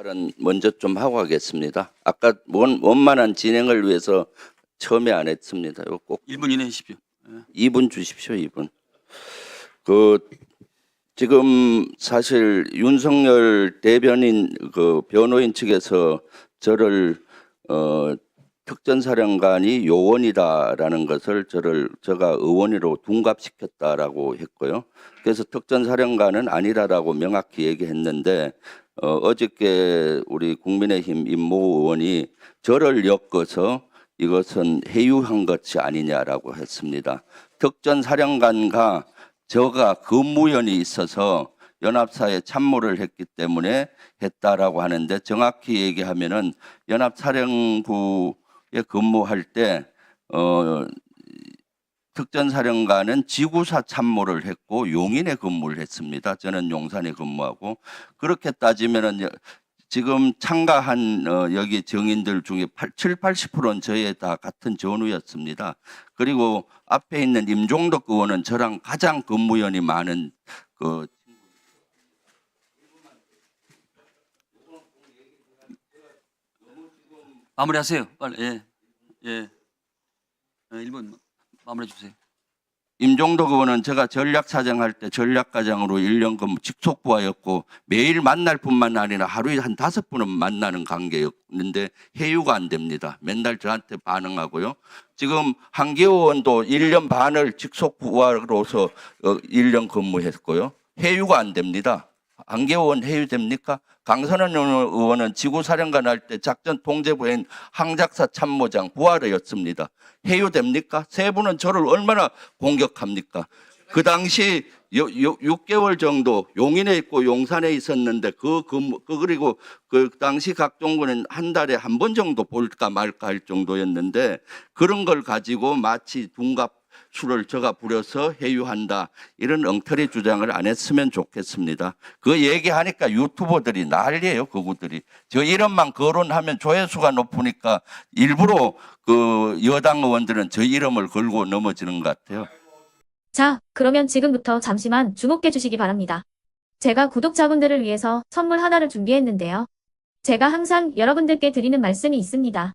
말은 먼저 좀 하고 가겠습니다. 아까 원, 원만한 진행을 위해서 처음에 안 했습니다. 이거 꼭 1분 이내 하십시오. 2분 주십시오, 2분. 그 지금 사실 윤석열 대변인 그 변호인 측에서 저를 어 특전사령관이 요원이다라는 것을 저를 제가 의원으로 둔갑시켰다라고 했고요. 그래서 특전사령관은 아니라라고 명확히 얘기했는데 어, 어저께 우리 국민의힘 임모 의원이 저를 엮어서 이것은 해유한 것이 아니냐라고 했습니다. 특전 사령관과 저가 근무연이 있어서 연합사에 참모를 했기 때문에 했다라고 하는데 정확히 얘기하면은 연합사령부에 근무할 때 어, 특전사령관은 지구사 참모를 했고 용인에 근무를 했습니다. 저는 용산에 근무하고 그렇게 따지면은 여- 지금 참가한 어, 여기 정인들 중에 8, 7, 80%는 저에 다 같은 전우였습니다. 그리고 앞에 있는 임종덕 의원은 저랑 가장 근무연이 많은 그 마무리하세요. 빨리. 예. 예. 예, 1분 마무리해 주세요. 임종덕 의원은 제가 전략사정할 때 전략과장으로 1년 근무 직속부하였고 매일 만날 뿐만 아니라 하루에 한 다섯 번은 만나는 관계였는데 해유가 안 됩니다. 맨날 저한테 반응하고요. 지금 한기호 의원도 1년 반을 직속부하로서 어, 1년 근무했고요. 해유가 안 됩니다. 의원 해유됩니까? 강선원 의원은 지구사령관 할 때 작전 통제부인 항작사 참모장 부하르였습니다. 해유됩니까? 세 분은 저를 얼마나 공격합니까? 그 당시 요, 요, 6개월 정도 용인에 있고 용산에 있었는데 그, 그, 그 그리고 그 당시 각종군은 한 달에 한 번 정도 볼까 말까 할 정도였는데 그런 걸 가지고 마치 둔갑 술을 저가 부려서 해유한다 이런 엉터리 주장을 안 했으면 좋겠습니다. 그 얘기하니까 유튜버들이 난리예요, 그구들이. 저 이름만 거론하면 조회수가 높으니까 일부러 그 여당 의원들은 저 이름을 걸고 넘어지는 것 같아요. 자, 그러면 지금부터 잠시만 주목해 주시기 바랍니다. 제가 구독자분들을 위해서 선물 하나를 준비했는데요. 제가 항상 여러분들께 드리는 말씀이 있습니다.